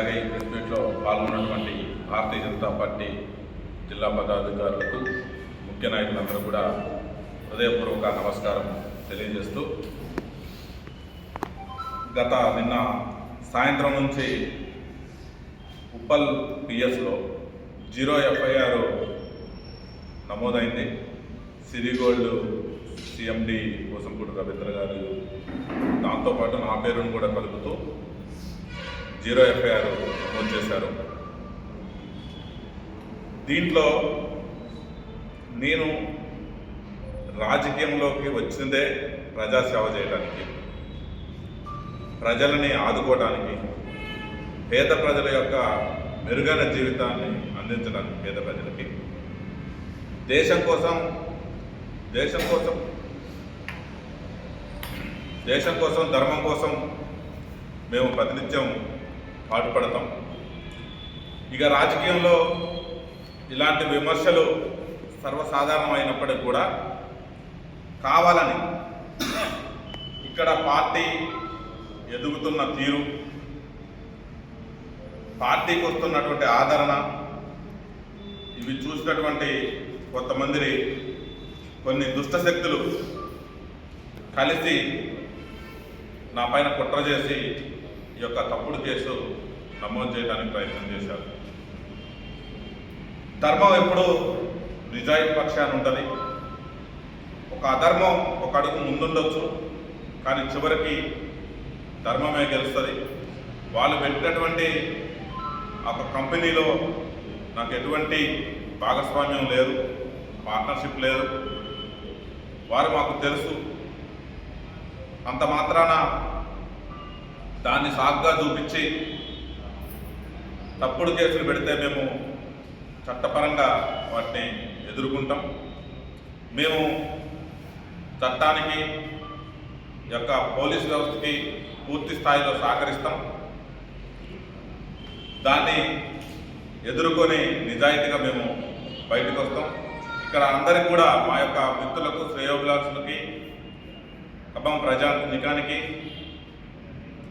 అలాగే ఈ ప్రెస్ మీట్లో పాల్గొన్నటువంటి భారతీయ జనతా పార్టీ జిల్లా పదాధికారులకు ముఖ్య నాయకులందరూ కూడా హృదయపూర్వక నమస్కారం తెలియజేస్తూ గత నిన్న సాయంత్రం నుంచి ఉప్పల్ పిఎస్లో జీరో ఎఫ్ఐఆర్ నమోదైంది. సిరిగోల్డ్ సిఎండి కోసంపూడి రవీంద్ర గారు దాంతోపాటు నా పేరును కూడా కలుపుతూ జీరో ఎఫ్ఐఆర్ నమోదు చేశారు. దీంట్లో నేను రాజకీయంలోకి వచ్చిందే ప్రజాసేవ చేయడానికి ప్రజలని ఆదుకోవడానికి పేద ప్రజల యొక్క మెరుగైన జీవితాన్ని అందించడానికి పేద ప్రజలకి. దేశం కోసం దేశం కోసం దేశం కోసం ధర్మం కోసం మేము ప్రతినిత్యం పాటుపడతాం. ఇక రాజకీయంలో ఇలాంటి విమర్శలు సర్వసాధారణమైనప్పటికీ కూడా కావాలని ఇక్కడ పార్టీ ఎదుగుతున్న తీరు పార్టీకి వస్తున్నటువంటి ఆదరణ ఇవి చూసినటువంటి కొంతమంది కొన్ని దుష్ట శక్తులు కలిసి నా పైన కుట్ర చేసి ఈ యొక్క తప్పుడు కేసు నమోదు చేయడానికి ప్రయత్నం చేశారు. ధర్మం ఎప్పుడూ నిజాయితీ పక్షాన్ని ఉంటుంది. ఒక అధర్మం ఒక అడుగు ముందుండొచ్చు కానీ చివరికి ధర్మమే గెలుస్తుంది. వాళ్ళు పెట్టినటువంటి ఆ ఒక కంపెనీలో నాకు ఎటువంటి భాగస్వామ్యం లేదు పార్ట్నర్షిప్ లేదు. వారు మాకు తెలుసు. అంత మాత్రాన దాన్ని సాగ్గా చూపించి తప్పుడు కేసులు పెడితే మేము చట్టపరంగా వాటిని ఎదుర్కొంటాం. మేము చట్టానికి యొక్క పోలీస్ వ్యవస్థకి పూర్తి స్థాయిలో సహకరిస్తాం. దాన్ని ఎదుర్కొని నిజాయితీగా మేము బయటకు వస్తాం. ఇక్కడ అందరికి కూడా మా యొక్క మిత్రులకు శ్రేయోభిలాషులకి ఖమ్మం ప్రజానికానికి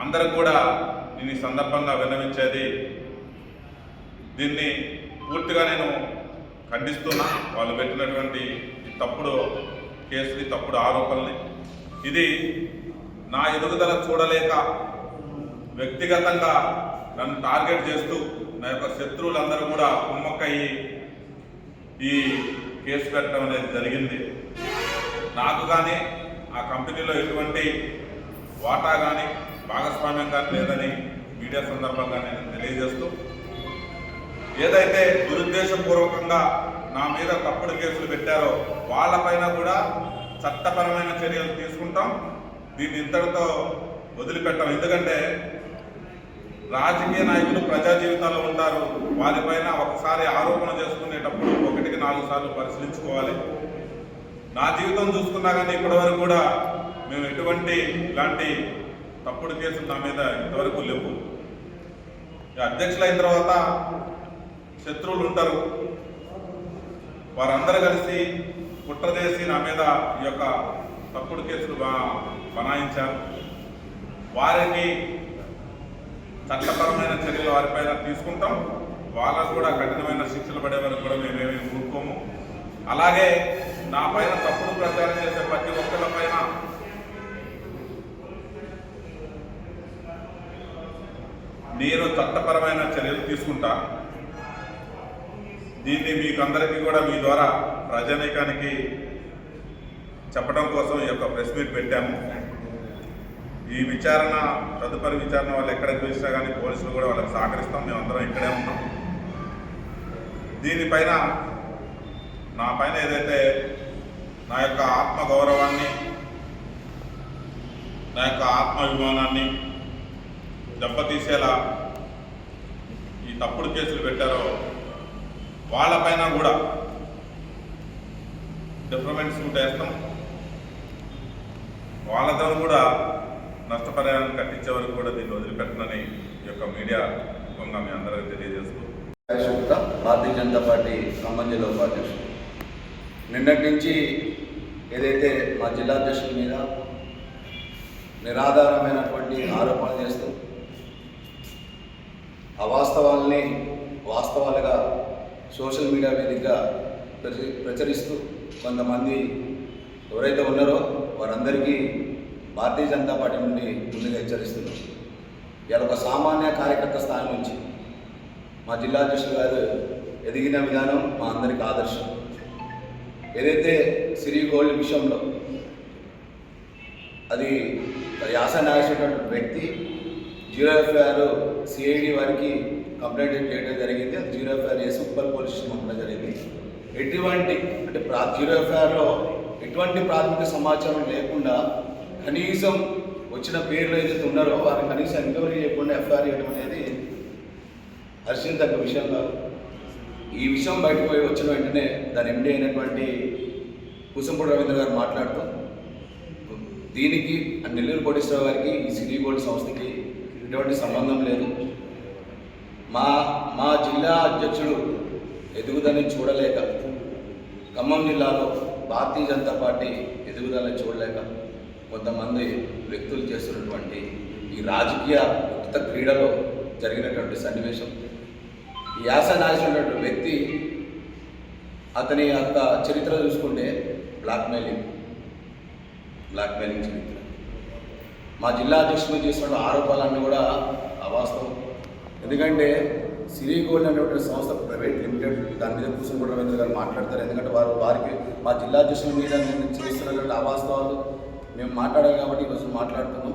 అందరూ కూడా నేను ఈ సందర్భంగా విన్నవించేది దీన్ని పూర్తిగా నేను ఖండిస్తున్నా. వాళ్ళు పెట్టినటువంటి ఈ తప్పుడు కేసుని తప్పుడు ఆరోపణల్ని. ఇది నా ఎదుగుదల చూడలేక వ్యక్తిగతంగా నన్ను టార్గెట్ చేస్తూ నా యొక్క శత్రువులందరూ కూడా కుమ్మక్కయ్యి ఈ కేసు పెట్టడం అనేది జరిగింది. నాకు కానీ ఆ కంపెనీలో ఎటువంటి వాటా కానీ భాగస్వామ్యం కానీ లేదని మీడియా సందర్భంగా నేను తెలియజేస్తూ ఏదైతే దురుద్దేశపూర్వకంగా నా మీద తప్పుడు కేసులు పెట్టారో వాళ్ళపైన కూడా చట్టపరమైన చర్యలు తీసుకుంటాం. దీన్ని ఇంతటితో వదిలిపెట్టాం. ఎందుకంటే రాజకీయ నాయకులు ప్రజా జీవితాల్లో ఉంటారు. వారిపైన ఒకసారి ఆరోపణ చేసుకునేటప్పుడు ఒకటికి నాలుగు సార్లు పరిశీలించుకోవాలి. నా జీవితం చూసుకున్నా కానీ ఇప్పటివరకు కూడా మేము ఎటువంటి ఇలాంటి తప్పుడు కేసులు నా మీద ఇంతవరకు లేవు. ఇక అధ్యక్షులు అయిన తర్వాత శత్రువులు ఉంటారు. వారందరూ కలిసి కుట్రదేసి నా మీద ఈ యొక్క తప్పుడు కేసులు బనాయించారు. వారికి చట్టపరమైన చర్యలు వారిపైన తీసుకుంటాం. వాళ్ళకు కూడా కఠినమైన శిక్షలు పడే వరకు కూడా మేమేమి ఊరుకోము. అలాగే నా పైన తప్పుడు ప్రచారం చేసే ప్రతి ఒక్కరి పైన నేను చట్టపరమైన చర్యలు తీసుకుంటా. దీన్ని మీకు అందరికీ కూడా మీ ద్వారా ప్రజానీకానికి చెప్పడం కోసం ఈ యొక్క ప్రెస్ మీట్ పెట్టాము. ఈ విచారణ తదుపరి విచారణ వాళ్ళు ఎక్కడికి పిలిచినా కానీ పోలీసులు కూడా వాళ్ళకి సహకరిస్తాం. మేమందరం ఇక్కడే ఉన్నాం. దీనిపైన నా పైన ఏదైతే నా యొక్క ఆత్మ గౌరవాన్ని నా యొక్క ఆత్మాభిమానాన్ని దెబ్బతీసేలా ఈ తప్పుడు కేసులు పెట్టారో వాళ్ళపైన కూడా డిఫరెంట్ సూట్ వేస్తాం. వాళ్ళతో కూడా నష్టపరిహారం కట్టించే వరకు కూడా దీన్ని వదిలిపెట్టనని ఈ యొక్క మీడియా ముఖంగా మీ అందరికీ తెలియజేస్తూ. భారతీయ జనతా పార్టీ ఖమ్మం జిల్లా ఉపాధ్యక్షుడు. నిన్నటి నుంచి ఏదైతే మా జిల్లా అధ్యక్షుల మీద నిరాధారమైనటువంటి ఆరోపణలు చేస్తూ అవాస్తవాల్ని వాస్తవాలుగా సోషల్ మీడియా వేదికగా ప్రచరిస్తూ ప్రచురిస్తూ కొంతమంది ఎవరైతే ఉన్నారో వారందరికీ భారతీయ జనతా పార్టీ నుండి ముందుగా హెచ్చరిస్తున్నాం. ఇలా ఒక సామాన్య కార్యకర్త స్థాయి నుంచి మా జిల్లా అధ్యక్షులు గారు ఎదిగిన విధానం మా అందరికి ఆదర్శం. ఏదైతే సిరి గోల్డ్ విషయంలో అది యాస నాగేశ్వరటువంటి వ్యక్తి జీరో ఎఫ్ఐఆర్ సిఐడి వారికి కంప్లైంట్ చేయడం జరిగింది. అది జీరో ఎఫ్ఐఆర్ చేసి ఉప్పల్ పోలీస్ స్టేషన్ పంపడం జరిగింది. ఎటువంటి అంటే ప్రా జీరో ఎఫ్ఐఆర్లో ఎటువంటి ప్రాథమిక సమాచారం లేకుండా కనీసం వచ్చిన పేర్లు ఏదైతే ఉన్నారో వారిని కనీసం ఎంక్వైరీ చేయకుండా ఎఫ్ఐఆర్ చేయడం అనేది హర్షించదగ్గ విషయం కాదు. ఈ విషయం బయటకు పోయి వచ్చిన వెంటనే దాని ఎండి అయినటువంటి కుసంపూడి రవీంద్ర గారు మాట్లాడుతూ దీనికి నెల్లూరు కోటేశ్వరరావు గారికి ఈ సిటీ గోల్డ్ సంస్థకి ఎటువంటి సంబంధం లేదు. మా మా జిల్లా అధ్యక్షుడు ఎదుగుదలని చూడలేక ఖమ్మం జిల్లాలో భారతీయ జనతా పార్టీ ఎదుగుదలని చూడలేక కొంతమంది వ్యక్తులు చేస్తున్నటువంటి ఈ రాజకీయ ఉక్త క్రీడలో జరిగినటువంటి సన్నివేశం. ఈ యాస నాగేశ్వరటువంటి వ్యక్తి అతని యొక్క చరిత్ర చూసుకుంటే బ్లాక్మెయిలింగ్ బ్లాక్మెయిలింగ్ చరిత్ర. మా జిల్లా అధ్యక్షుడు చేసిన ఆరోపణలన్నీ కూడా అవాస్తవం. ఎందుకంటే సిరి గోల్డ్ అనేటువంటి సంస్థ ప్రైవేట్ లిమిటెడ్ దాని మీద కూర్చుని రవీంద్ర గారు మాట్లాడతారు. ఎందుకంటే వారు వారికి మా జిల్లా అధ్యక్షుల మీద నేను చేస్తున్నటువంటి అవాస్తవాలు మేము మాట్లాడాలి కాబట్టి ఈరోజు మాట్లాడుతున్నాం.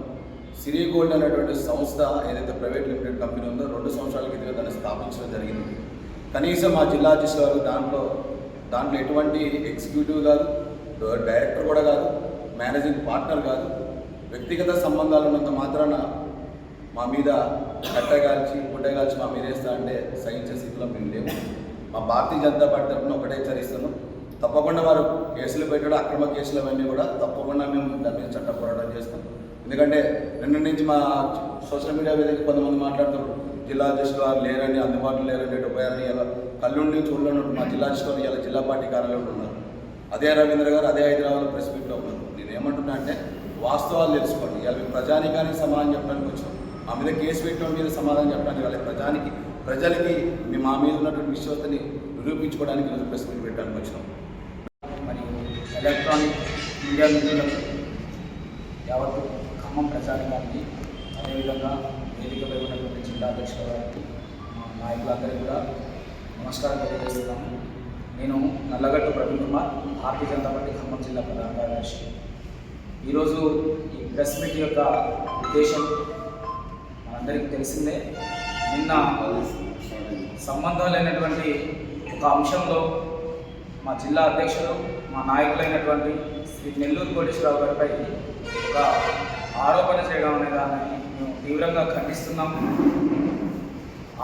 సిరి గోల్డ్ అనేటువంటి సంస్థ ఏదైతే ప్రైవేట్ లిమిటెడ్ కంపెనీ ఉందో రెండు సంవత్సరాల క్రితం దాన్ని స్థాపించడం జరిగింది. కనీసం మా జిల్లా అధ్యక్షుల వారు దాంట్లో దాంట్లో ఎటువంటి ఎగ్జిక్యూటివ్ కాదు డైరెక్టర్ కూడా కాదు మేనేజింగ్ పార్ట్నర్ కాదు వ్యక్తిగత సంబంధాలు ఉన్నంత మాత్రాన మా మీద కట్టగాల్చి గుడ్డగాల్చి మా మీద వేస్తా అంటే సహించే స్థితిలో మేము లేము. మా భారతీయ జనతా పార్టీ తరఫున ఒకటే హెచ్చరిస్తున్నాం. తప్పకుండా వారు కేసులు పెట్టడం అక్రమ కేసులు అవన్నీ కూడా తప్పకుండా మేము దాని మీద చట్ట పోరాటం చేస్తాం. ఎందుకంటే నిన్న నుంచి మా సోషల్ మీడియా వేదిక కొంతమంది మాట్లాడుతున్నారు. జిల్లా అధ్యక్షులు వారు లేరని అందుబాటులో లేరని ఎటు పోయారని ఇలా కళ్ళుండి చూడలేని మా జిల్లా అధ్యక్షులు ఇలా జిల్లా పార్టీ కార్యాలయంలో ఉన్నారు. అదే రవీంద్ర గారు అదే హైదరాబాద్లో ప్రెస్ మీట్లో ఉన్నారు. నేను ఏమంటున్నా అంటే వాస్తవాలు తెలుసుకోండి. ఇలా మేము ప్రజానికానికి సమానం చెప్పడానికి వచ్చాం మా మీద కేసు పెట్టడం మీద సమాధానం చెప్పడానికి వాళ్ళ ప్రజానికి ప్రజలకి మేము మా మీద ఉన్నటువంటి విశ్వాసాన్ని నిరూపించుకోవడానికి ఈరోజు ప్రెస్ మీట్ పెట్టడానికి వచ్చినాం. మరియు ఎలక్ట్రానిక్ మీడియా మిత్రులకు యావత్తు ఖమ్మం ప్రజానికానికి అదేవిధంగా వేదికపై ఉన్నటువంటి జిల్లా అధ్యక్షుల గారికి మా నాయకులందరికీ కూడా నమస్కారం తెలియజేస్తున్నాము నేను నల్లగట్టు ప్రవీణ్ కుమార్ భారతీయ జనతా పార్టీ ఖమ్మం జిల్లా ప్రధాన కార్యదర్శి. ఈరోజు ఈ ప్రెస్ మీట్ యొక్క ఉద్దేశం మనందరికీ తెలిసిందే. నిన్న సంబంధం లేనటువంటి ఒక అంశంలో మా జిల్లా అధ్యక్షులు మా నాయకులైనటువంటి శ్రీ నెల్లూరు కోటేశ్వరరావు గారిపై ఒక ఆరోపణ చేయడం అనే దాన్ని మేము తీవ్రంగా ఖండిస్తున్నాం.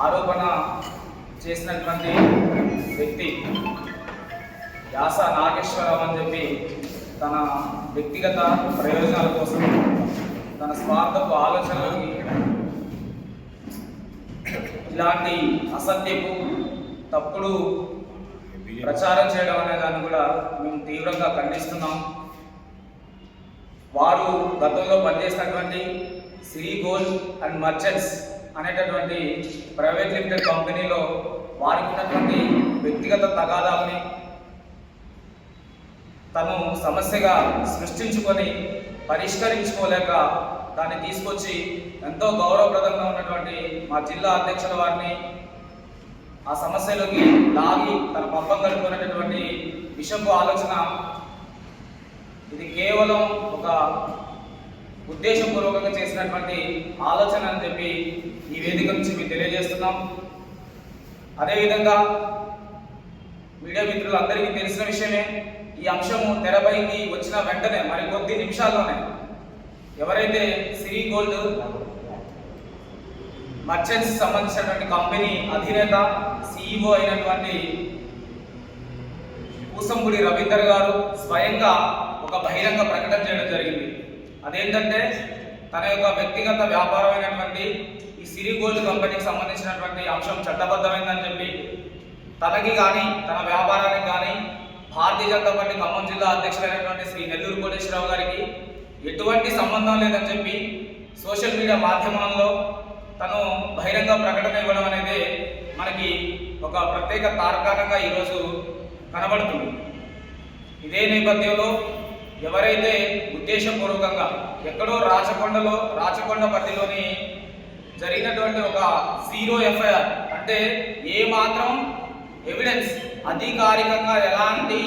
ఆరోపణ చేసినటువంటి వ్యక్తి యాస నాగేశ్వరరావు అని చెప్పి తన వ్యక్తిగత ప్రయోజనాల కోసం తన స్వార్థపు ఆలోచనలకి ఇలాంటి అసత్యపు తప్పుడు ప్రచారం చేయడం అనే దాన్ని కూడా మేము తీవ్రంగా ఖండిస్తున్నాం. వారు గతంలో పనిచేసినటువంటి శ్రీ గోల్డ్ అండ్ మర్చెంట్స్ అనేటటువంటి ప్రైవేట్ లిమిటెడ్ కంపెనీలో వారికి ఉన్నటువంటి వ్యక్తిగత తగాదాలని తను సమస్యగా సృష్టించుకొని పరిష్కరించుకోలేక దాన్ని తీసుకొచ్చి ఎంతో గౌరవప్రదంగా ఉన్నటువంటి మా జిల్లా అధ్యక్షుల వారిని ఆ సమస్యలోకి లాగి తన పబ్బం గడుపుకునేటటువంటి విషపు ఆలోచన ఇది కేవలం ఒక ఉద్దేశపూర్వకంగా చేసినటువంటి ఆలోచన అని చెప్పి ఈ వేదిక నుంచి మేము తెలియజేస్తున్నాం. అదేవిధంగా మీడియా మిత్రులందరికీ తెలిసిన విషయమే ఈ అంశము తెరపైకి వచ్చిన వెంటనే మరి కొద్ది నిమిషాల్లోనే ఎవరైతే సిరి గోల్డ్ మర్చెంట్స్ సంబంధించినటువంటి కంపెనీ అధినేత సిఇఓ అయినటువంటి కూసంపూడి రవీందర్ గారు స్వయంగా ఒక బహిరంగ ప్రకటన చేయడం జరిగింది. అదేంటంటే తన యొక్క వ్యక్తిగత వ్యాపారమైనటువంటి ఈ సిరి గోల్డ్ కంపెనీకి సంబంధించినటువంటి అంశం చట్టబద్ధమైందని చెప్పి తనకి కానీ తన వ్యాపారానికి కానీ భారతీయ జనతా పార్టీ ఖమ్మం జిల్లా అధ్యక్షులైనటువంటి శ్రీ నెల్లూరు కోటేశ్వరరావు గారికి ఎటువంటి సంబంధం లేదని చెప్పి సోషల్ మీడియా మాధ్యమాల్లో తను బహిరంగ ప్రకటన ఇవ్వడం అనేది మనకి ఒక ప్రత్యేక తార్కాణంగా ఈరోజు కనబడుతుంది. ఇదే నేపథ్యంలో ఎవరైతే ఉద్దేశపూర్వకంగా ఎక్కడో రాచకొండలో రాచకొండ పరిధిలోని జరిగినటువంటి ఒక జీరో ఎఫ్ఐఆర్ అంటే ఏ మాత్రం ఎవిడెన్స్ అధికారికంగా ఎలాంటి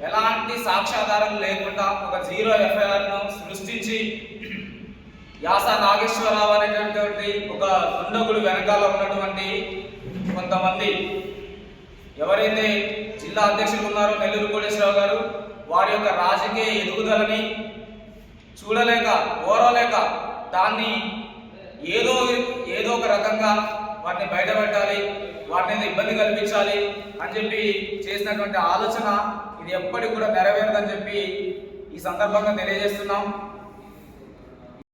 ఎలాంటి సాక్ష్యాధారం లేకుండా ఒక జీరో ఎఫ్ఐఆర్ను సృష్టించి యాస నాగేశ్వరరావు అనేటటువంటి ఒక దుండగుడు వెనకాల ఉన్నటువంటి కొంతమంది ఎవరైతే జిల్లా అధ్యక్షులు ఉన్నారో నెల్లూరు కోటేశ్వరరావు గారు వారి యొక్క రాజకీయ ఎదుగుదలని చూడలేక ఓరలేక దాన్ని ఏదో ఏదో ఒక రకంగా వాటిని బయటపెట్టాలి వాటిని ఇబ్బంది కల్పించాలి అని చెప్పి చేసినటువంటి ఆలోచన ఇది ఎప్పటికి కూడా నెరవేరదని చెప్పి ఈ సందర్భంగా తెలియజేస్తున్నాం.